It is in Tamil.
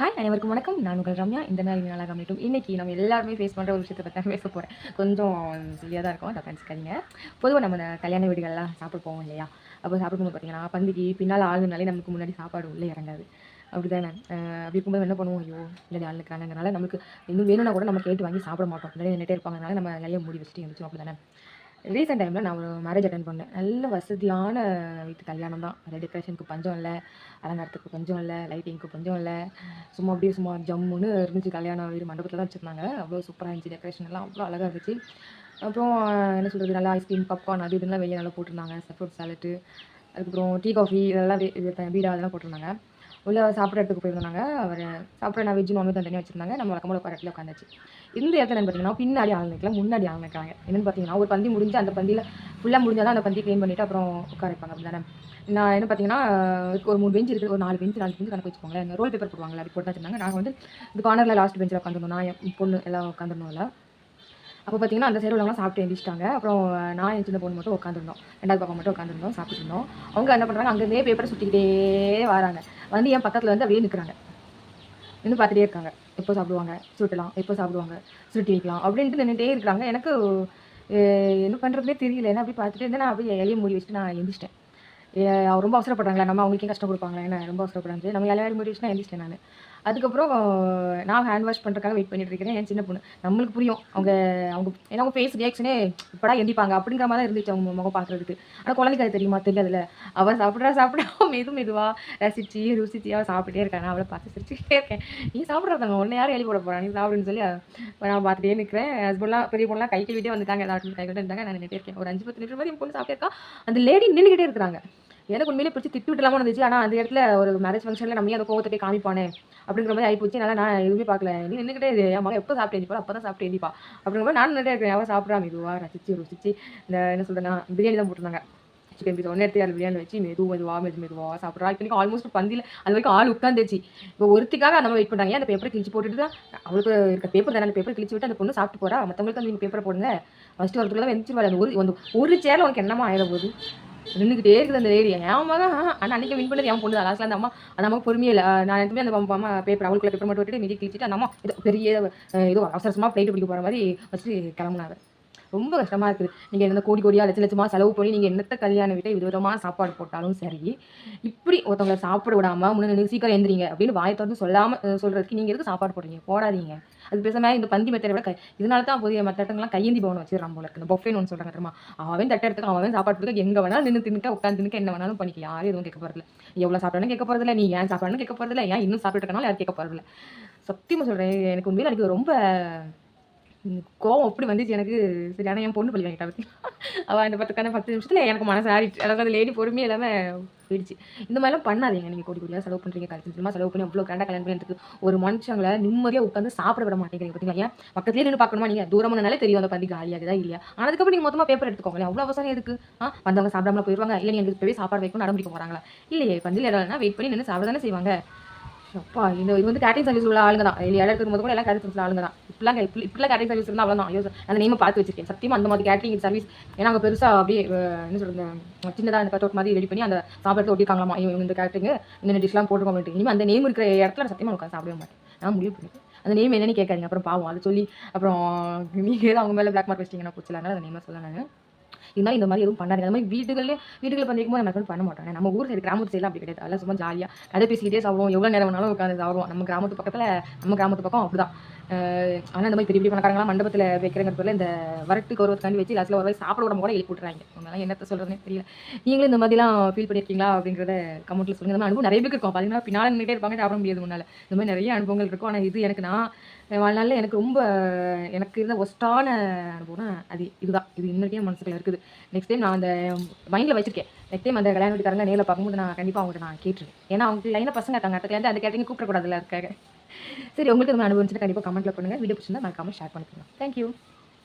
ஹாய் அனைவருக்கும் வணக்கம். நான் உங்கள் ரம்யா. இந்த நாள் நாளாக அமையட்டும். இன்னைக்கு நம்ம எல்லாருமே ஃபேஸ் பண்ணுற ஒரு விஷயத்தை பற்றி பேச போகிறேன் கொஞ்சம் சரியாக தான் இருக்கும். அதை நினச்சிக்காதீங்க பொதுவாக நம்ம கல்யாண வீடுகள்லாம் சாப்பிட போவோம் இல்லையா? அப்போ சாப்பிடும்போது பார்த்தீங்கன்னா பந்திக்கு பின்னால் ஆளுனாலே நமக்கு முன்னாடி சாப்பாடு உள்ளே இறங்காது. அப்படி தானே அப்படி இருக்கும்போது என்ன பண்ணுவோம்? ஐயோ இல்லை ஆள் இருக்கிறாங்கனால நமக்கு இன்னும் வேணும்னா கூட நம்ம கேட்டு வாங்கி சாப்பிட மாட்டோம். நிறைய நின்றுட்டே இருப்பாங்கனால நம்ம நிறைய மூடி வச்சுட்டு இருந்துச்சோம் அப்படி தானே ரீசெண்ட் டைமில் நான் ஒரு மேரேஜ் அட்டன் பண்ணேன். நல்ல வசதியான வீட்டு கல்யாணம் தான். அது டெக்கரேஷனுக்கு பஞ்சம் இல்லை. அலங்காரத்துக்கு பஞ்சம் இல்லை. லைட்டிங்க்கு பஞ்சம் இல்லை. சும்மா அப்படியே சும்மா ஜம்முன்னு இருந்துச்சு. கல்யாணம் வீடு மண்டபத்தில் தான் வச்சுருந்தாங்க. அவ்வளோ சூப்பராக இருந்துச்சு டெக்கரேஷன் எல்லாம். அவ்வளோ அழகாக இருந்துச்சு. அப்புறம் என்ன சொல்கிறது நல்லா ஐஸ்கிரீம் பப்கார்ன் அது இதெல்லாம் வெளியே நல்லா போட்டிருந்தாங்க. ஃப்ரூட் சாலட்டு அதுக்கப்புறம் டீ காஃபி இதெல்லாம் வே- இது பீடா அதெல்லாம் போட்டிருந்தாங்க. உள்ளே சாப்பிட்ற இடத்துக்கு போயிருந்தாங்க அவர் சாப்பிட்ற நான் வெஜ் நான்வெஜ் தனியாக வச்சிருந்தாங்க. நம்ம வழக்கமாக ஒரு இடத்துல உட்காந்துச்சு. இந்த இடத்துல என்ன பார்த்தீங்கன்னா பின்னாடி ஆள் நிற்கலாம் முன்னாடி ஆள் நிற்கிறாங்க என்னென்னு பார்த்தீங்கன்னா ஒரு பந்தி முடிஞ்சு அந்த பந்தியில் ஃபுல்லாக முடிஞ்சால் அந்த பந்தி க்ளீன் பண்ணிவிட்டு அப்புறம் உட்கார வைப்பாங்க. அப்படி தானே நான் என்ன பார்த்தீங்கன்னா ஒரு மூணு பெஞ்சு இருக்குது. ஒரு நாலு பெஞ்ச் நாலு பெஞ்சு கணக்கு வச்சுக்கோங்களேன். இந்த ரோல் பேப்பர் போடுவாங்களா அப்படி போட்டு வச்சிருந்தாங்க. நாங்கள் வந்து இந்த கார்னரில் லாஸ்ட் பெஞ்சில் உட்காந்துருந்தோம். நான் என் பொண்ணு எல்லாம் உட்காந்துருந்தோம்ல. இல்லை அப்போ பார்த்தீங்கன்னா அந்த சைடு உள்ளவங்களாம் சாப்பிட்டு எழுந்திரிச்சிட்டாங்க. அப்புறம் நான் என் சின்ன பொண்ணு மட்டும் உட்காந்துருந்தோம் ரெண்டாவது பாப்பா மட்டும் உட்காந்துருந்தோம் சாப்பிட்டு இருந்தோம் அவங்க என்ன பண்ணுறாங்க அங்கேருந்தே பேப்பரை சுற்றிக்கிட்டே வராங்க. வந்து என் பக்கத்தில் வந்து அப்படியே நிற்கிறாங்க நின்று பார்த்துட்டே இருக்காங்க. எப்போ சாப்பிடுவாங்க? சுருட்டலாம். எப்போ சாப்பிடுவாங்க? சுருட்டி வைக்கலாம். அப்படின்ட்டு நின்றுட்டே இருக்கிறாங்க. எனக்கு என்ன பண்ணுறதுனே தெரியல. ஏன்னா அப்படி பார்த்துட்டு இருந்தேன். நான் அப்படியே எளிய மூடி வச்சுட்டு நான் எழுந்திரிச்சிட்டேன். ரொம்ப அவசரப்படுறாங்களா. நம்ம அவங்களுக்கே கஷ்டம் கொடுப்பாங்களா. என்ன? ரொம்ப அவசரப்படுறாங்க. நம்ம எல்லாரும் மூடி வச்சுட்டு நான் நான். அதுக்கப்புறம் நான் ஹேண்ட் வாஷ் பண்ணுறக்காக வெயிட் பண்ணிட்டு இருக்கிறேன். என் சின்ன பொண்ணு. நம்மளுக்கு புரியும். அவங்க அவங்க ஏன்னா அவங்க ஃபேஸ் ரியாக்ஷனே இப்படா எந்திப்பாங்க அப்படிங்கிற மாதிரி தான் இருந்துச்சு அவங்க முகம் பார்க்குறதுக்கு. ஆனால் குழந்தைக்கு அது தெரியுமா? தெரியாதுல்ல. அவள் சாப்பிட்றா சாப்பிட்றா. மெது மெதுவாக ரசிச்சு ருசிச்சு அவள் சாப்பிட்டே இருக்கா. நான் அவளை பார்த்து சிரிச்சுட்டே இருக்கேன். நீ சாப்பிட்றாங்க உன்னை யாரும் எழுதி போட போகிறா நீ சாப்பிடுன்னு சொல்லி நான் பார்த்துட்டே நிற்கிறேன் ஹஸ்பண்ட்லாம் பெரிய பொண்ணுலாம் கை கழுவிட்டே வந்துட்டாங்க எல்லாரும் கை கழுவிட்டு இருந்தாங்க நான் நின்றுட்டே இருக்கேன். ஒரு அஞ்சு பத்து நிமிஷம் மாதிரி என் பொண்ணு சாப்பிட்டே இருக்கா. அந்த லேடி நின்றுக்கிட்டே இருக்கிறாங்க. எனக்கு உண்மையிலே பிடிச்சி திட்டு விட்டுலாம இருந்துச்சு. ஆனால் அந்த இடத்துல ஒரு மேரேஜ் ஃபங்க்ஷனில் நம்ம அந்த கோவத்தை போய் காமிப்பானே அப்படிங்கிற மாதிரி ஆகிப்போச்சு அதனால் நான் எதுவுமே பார்க்கல. நீ நின்றுக்கிட்டே இது என் மகன் எப்போ சாப்பிட்டு எழுதிப்பா அப்போ தான் சாப்பிட்டு எழுதிப்பா அப்படிங்கிற மாதிரி நான் நின்றுட்டே இருக்கேன். அவள் சாப்பிட்றா. மெதுவாக ரசிச்சு ருசிச்சு இந்த என்ன சொல்கிறேன்னா பிரியாணி தான் போட்டிருந்தாங்க. சிக்கன் பீஸ் ஒன்று எடுத்து அது பிரியாணி வச்சு மெது மெதுவாக மெது மெதுவாக சாப்பிட்றா. இப்போ ஆல்மோஸ்ட் பந்தியில் அது வரைக்கும் ஆள் உட்காந்துச்சு இப்போ ஒருத்திக்காக நம்ம வெயிட் பண்ணுறாங்க அந்த பேப்பரை கிழிச்சு போட்டுட்டு தான்? அவளுக்கு இருக்க பேப்பர் தானே. அந்த பேப்பர் கிழிச்சு விட்டு அந்த பொண்ணு சாப்பிட்டு போறா. மற்றவங்களுக்கு அந்த நீங்கள் பேப்பரை போடுங்க. ஃபஸ்ட்டு வரதுக்குள்ள வெந்துருவாள். அந்த ஒரு ஒரு சேரில் உனக்கு என்னமா ஆயிட போகுது நின்றுக்கிட்டே இருக்குது அந்த லேடி என் மகன் ஆனால் அன்றைக்கி வின் பண்ணது என் பொண்ணு தான். லாஸ்ட்டில் அந்த அம்மா அந்த அம்மா பொறுமையே இல்லை. நான் எதுவுமே அந்த அம்மா பேப்பர் அவளுக்குள்ள பேப்பர் மட்டும் விட்டுட்டு மீதி கிழிச்சிட்டு அந்த அம்மா ஏதோ பெரிய ஏதோ அவசரமாக ஃப்ளைட்டு பிடிக்க போகிற மாதிரி வச்சு கிளம்புனாங்க ரொம்ப கஷ்டமாக இருக்குது நீங்கள் என்ன கோடி கோடியாக லட்ச லட்சமாக செலவு பண்ணி நீங்கள் என்னத்த கல்யாணம் விட்டு விதவிதமாக சாப்பாடு போட்டாலும் சரி இப்படி ஒருத்தவங்களை சாப்பிட விடாமல் முன்னாடி சீக்கிரம் எந்திரிங்க அப்படின்னு வாயை திறந்து சொல்லாமல் சொல்கிறதுக்கு நீங்கள் எதுக்கு சாப்பாடு போடுறீங்க? போடாதீங்க. அது பேசாம இந்த பந்தி மெத்தடை விட இதனால தான் புதிய மற்ற இடத்துலாம் கையேந்தி பவன் வச்சிடறான் போல இருக்கு. இந்த பொஃபேன்னு ஒன்று சொல்கிறாங்க தெரியுமா? அவன் தட்ட எடுத்துக்க அவன் சாப்பாடு கொடுக்க எங்கே வேணாலும் நின்று தின்னுக்க உட்காந்து தின்னுக்க என்ன வேணாலும் பண்ணிக்க. யாரும் எதுவும் கேட்க போகிறதில்ல எவ்வளோ சாப்பிடணும் கேட்க போகிறதில்ல நீ ஏன் சாப்பிடணும் கேட்க போகிறதில்ல ஏன் இன்னும் சாப்பிட்டு இருக்கனாலும் யாரும் கேட்க போகிறதில்ல சத்தியமாக சொல்கிறேன் எனக்கு உண்மையில் எனக்கு ரொம்ப கோவம் அப்படி வந்துச்சு எனக்கு? சரி ஆனால் என் பொண்ணு பள்ளி வாங்கிட்டா பற்றி அவள் அந்த பத்துக்கான பத்து நிமிஷத்தில் எனக்கு மனசு ஆறிடுச்சு. அதாவது அந்த லேடி பொறுமையே இல்லாமல் போயிடுச்சு. இந்த மாதிரிலாம் பண்ணாதீங்க. நீங்கள் கோடி கோடியாக செலவு பண்ணுறீங்க கல்யாணம் சும்மா செலவு பண்ணி அவ்வளோ கிராண்டாக கல்யாணம் பண்ணிட்டு ஒரு மனுஷங்களை நிம்மதியாக உட்காந்து சாப்பிட விட மாட்டேங்கிறீங்க. பார்த்தீங்களா ஏன்? பக்கத்துலேயே நின்று பார்க்கணுமா நீங்கள் தூரமானாலே தெரியும். அந்த பந்தி காலியாகுதா இல்லையா? அதுக்கப்புறம் நீங்கள் மொத்தமாக பேப்பர் எடுத்துக்கோங்களேன். அவ்வளோ அவசரம் எதுக்கு? ஆ வந்தவங்க சாப்பிடாம போயிடுவாங்க இல்லை நீங்கள் போய் சாப்பாடு வைக்கணும் நடமுடிக்க போகிறாங்களா இல்லையே பந்தியில் இடம்னா வெயிட் பண்ணி நின்று சாப்பிட தானே செய்வாங்க. அப்பா இந்த இது வந்து கேட்டரிங் சர்வீஸ் உள்ள ஆளுங்க தான் இல்லை இடம் இருக்கும்போது கூட எல்லாம் கேட்டரிங் சர்வீஸ் ஆளுங்க தான் இப்படிலாம் இப்படி இப்படிலாம் கேட்டரிங் சர்வீஸ் இருந்தால் அவ்வளோதான் ஐயோ அந்த நேமை பார்த்து வச்சிருக்கேன். சத்தியமா அந்த மாதிரி கேட்டரிங் சர்வீஸ் ஏன்னா அங்கே பெருசாக அப்படியே என்ன சொல்கிறது சின்னதாக அந்த கட்டோட் மாதிரி ரெடி பண்ணி அந்த சாப்பாடு ஒட்டிருக்காங்களாமா இவங்க இந்த கேட்டரிங் இந்த டிஷ்லாம் போட்டுருக்கோம் இனிமேல் அந்த நேம் இருக்கிற இடத்துல சத்தியமாக உட்காந்து சாப்பிடவே மாட்டேன். நான் முடிவு பண்ணிட்டேன். அந்த நேம் என்னன்னு கேட்காதீங்க. அப்புறம் பாவம் அதை சொல்லி அப்புறம் நீங்கள் அவங்க மேலே பிளாக் மார்க் வச்சிட்டிங்கன்னா பிடிச்சலாங்க அந்த நேமை சொல்ல நான். இருந்தாலும் இந்த மாதிரி எதுவும் பண்ணாதீங்க. அந்த மாதிரி வீடுகளே வீடுகளை பண்ணிக்கும் போது நம்ம பண்ண மாட்டோம் நம்ம ஊர் சைடு கிராமத்து சைடில் அப்படி கிடையாது. அதெல்லாம் சும்மா ஜாலியாக கதை பேசிக்கிட்டே சாப்பிடுவோம். எவ்வளோ நேரம் வேணாலும் உட்காந்து சாப்பிடுவோம். நம்ம கிராமத்து பக்கத்தில் நம்ம கிராமத்து பக்கம் அப்படிதான். ஆனால் இந்த மாதிரி பெரிய பெரிய பணக்காரங்களாம் மண்டபத்தில் வைக்கிறங்கிற பேரில் இந்த வரட்டு கௌரவத்துக்காண்டி வச்சு லாஸ்ட்டில் ஒரு வாய் சாப்பிட விட கூட எழுப்பி விட்றாங்க உங்களால் என்னத்த சொல்கிறதுனே தெரியல. நீங்களும் இந்த மாதிரிலாம் ஃபீல் பண்ணியிருக்கீங்களா அப்படிங்கிறத கமெண்ட்டில் சொல்லுங்கள் இந்த அனுபவம் நிறைய பேருக்கு இருக்கும். பார்த்தீங்கன்னா பின்னால் நின்றுட்டே இருப்பாங்க சாப்பிட முடியாது முன்னால். இந்த மாதிரி நிறைய அனுபவங்கள் இருக்கும். ஆனால் இது எனக்கு நான் வாழ்நாளில் எனக்கு ரொம்ப எனக்கு இருந்த ஒஸ்ட்டான அனுபவம்னா அது இதுதான். இது இன்னைக்கே மனசுக்குள்ள இருக்குது. நெக்ஸ்ட் டைம் நான் அந்த மைண்டில் வச்சிருக்கேன். நெக்ஸ்ட் டைம் அந்த கல்யாண வீட்டுக்காரங்க நேரில் பார்க்கும்போது நான் கண்டிப்பாக அவங்கள்ட்ட நான் கேட்டுருவேன். ஏன்னா அவங்க லைனாக பசங்க இருக்காங்க. அடுத்த அந்த கேட்டரிங் கூப்பிடக்கூடாதுல இருக்காங்க சரி உங்களுக்கு நம்ம மாதிரி அனுபவிச்சுட்டு கண்டிப்பாக கமெண்ட்டில் பண்ணுங்கள் வீடியோ பிடிச்சிருந்தா மறக்காமல் ஷேர் பண்ணிக்கோங்க. தேங்க்யூ